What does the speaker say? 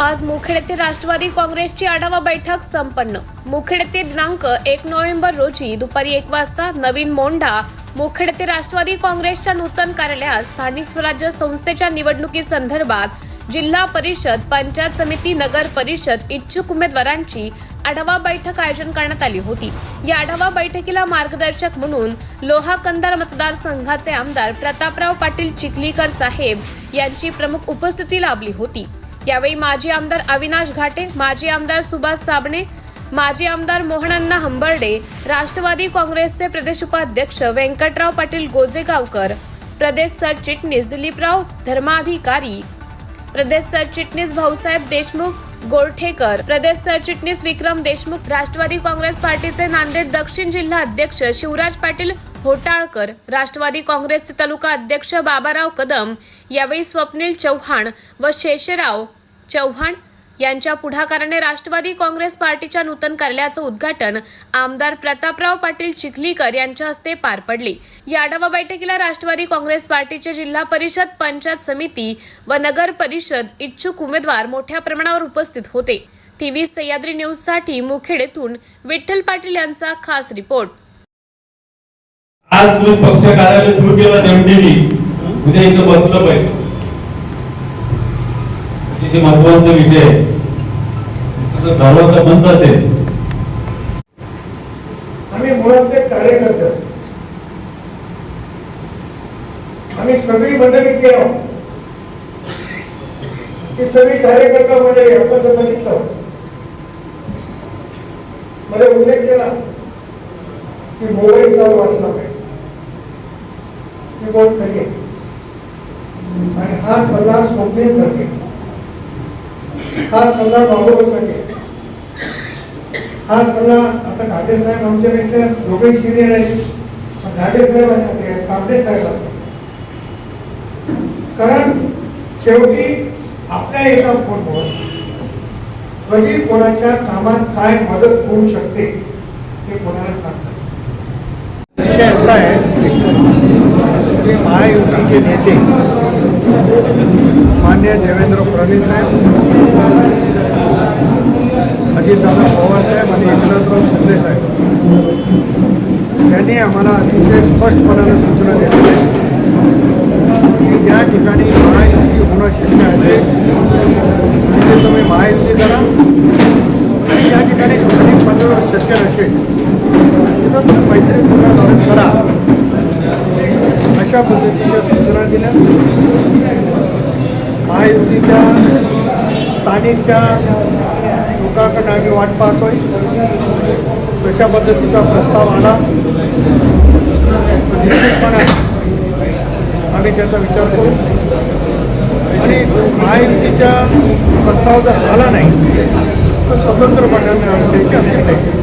आज मुखेड येथे राष्ट्रवादी काँग्रेसची आढावा बैठक संपन्न. मुखेड येथे दिनांक एक नोव्हेंबर रोजी दुपारी एक वाजता नवीन मोंढा मुखेड येथे राष्ट्रवादी काँग्रेसच्या नूतन कार्यालयात स्थानिक स्वराज्य संस्थेच्या निवडणुकीसंदर्भात जिल्हा परिषद पंचायत समिती नगर परिषद इच्छुक उमेदवारांची आढावा बैठक आयोजन करण्यात आली होती. या आढावा बैठकीला मार्गदर्शक म्हणून लोहा कंदार मतदारसंघाचे आमदार प्रतापराव पाटील चिखलीकर साहेब यांची प्रमुख उपस्थिती लाभली होती. यावेळी माजी आमदार अविनाश घाटे माजी आमदार सुभाष साबणे माजी आमदार मोहनन्ना हंबर्डे राष्ट्रवादी काँग्रेसचे प्रदेश उपाध्यक्ष व्यंकटराव पाटील गोजेगावकर प्रदेश सरचिटणीस दिलीपराव धर्माधिकारी प्रदेश सरचिटणीस भाऊसाहेब देशमुख गोरठेकर प्रदेश सरचिटणीस विक्रम देशमुख राष्ट्रवादी काँग्रेस पार्टीचे नांदेड दक्षिण जिल्हा अध्यक्ष शिवराज पाटील होटाळकर राष्ट्रवादी काँग्रेसचे तालुका अध्यक्ष बाबाराव कदम यावेळी स्वप्नील चव्हाण व शेषराव चव्हाण यांच्या पुढाकाराने राष्ट्रवादी काँग्रेस पार्टीच्या नूतन कार्यालयाचं उद्घाटन आमदार प्रतापराव पाटील चिखलीकर यांच्या हस्ते पार पडले. या आढावा बैठकीला राष्ट्रवादी काँग्रेस पार्टीचे जिल्हा परिषद पंचायत समिती व नगर परिषद इच्छुक उमेदवार मोठ्या प्रमाणावर उपस्थित होते. टीव्ही सह्याद्री न्यूजसाठी विठ्ठल पाटील यांचा खास रिपोर्ट. आज तुम्ही पक्ष कार्यालय सुरू केलं उद्या इथं बसलं पाहिजे. अतिशय महत्त्वाचा विषय आहे. तुझं बंद असेल. आम्ही मुळातले कार्यकर्ते. आम्ही सगळी मंडळी केलो. आहोत ती सगळी कार्यकर्ता मंडळी आपण जर बघितलं. मला उल्लेख केला की मोबाईल चालू असला पाहिजे ती बोट खरी आहे. आणि हा सल्ला सोडण्यासाठी हा सल्ला बाबूसाठी आहे. हा सल्ला आता घाटे साहेब आमच्यापेक्षा दोघे सिनियर आहेत. पण घाटे साहेबासाठी आहे साबळे साहेबासाठी कारण शेवटी आपल्या एका फोटोवर कधी कोणाच्या कामात काय मदत होऊ शकते ते कोणाला सांगतात विषय असा आहे की महायुतीचे नेते मान्य देवेंद्र फडणवीस साहेब अजितदादा पवार आणि एकनाथराव शिंदे साहेब. त्यांनी आम्हाला अतिशय स्पष्टपणाने सूचना दिलेल्या आहेत की ज्या ठिकाणी महायुती होणं शक्य असेल तिथे तुम्ही महायुती करा. आणि ज्या ठिकाणी स्थानिक पातळीवर शक्य नसेल तिथं तुम्ही मैत्रीपूर्ण लढत करा. अशा पद्धतीच्या सूचना दिल्या. महायुतीच्या स्थानिकच्या लोकांकडनं आम्ही वाट पाहतोय. तशा पद्धतीचा प्रस्ताव आला. निश्चितपणे आम्ही त्याचा विचार करू. आणि महायुतीचा प्रस्ताव जर आला नाही तर स्वतंत्र आम्ही आणण्याची अपेक्षा आहे.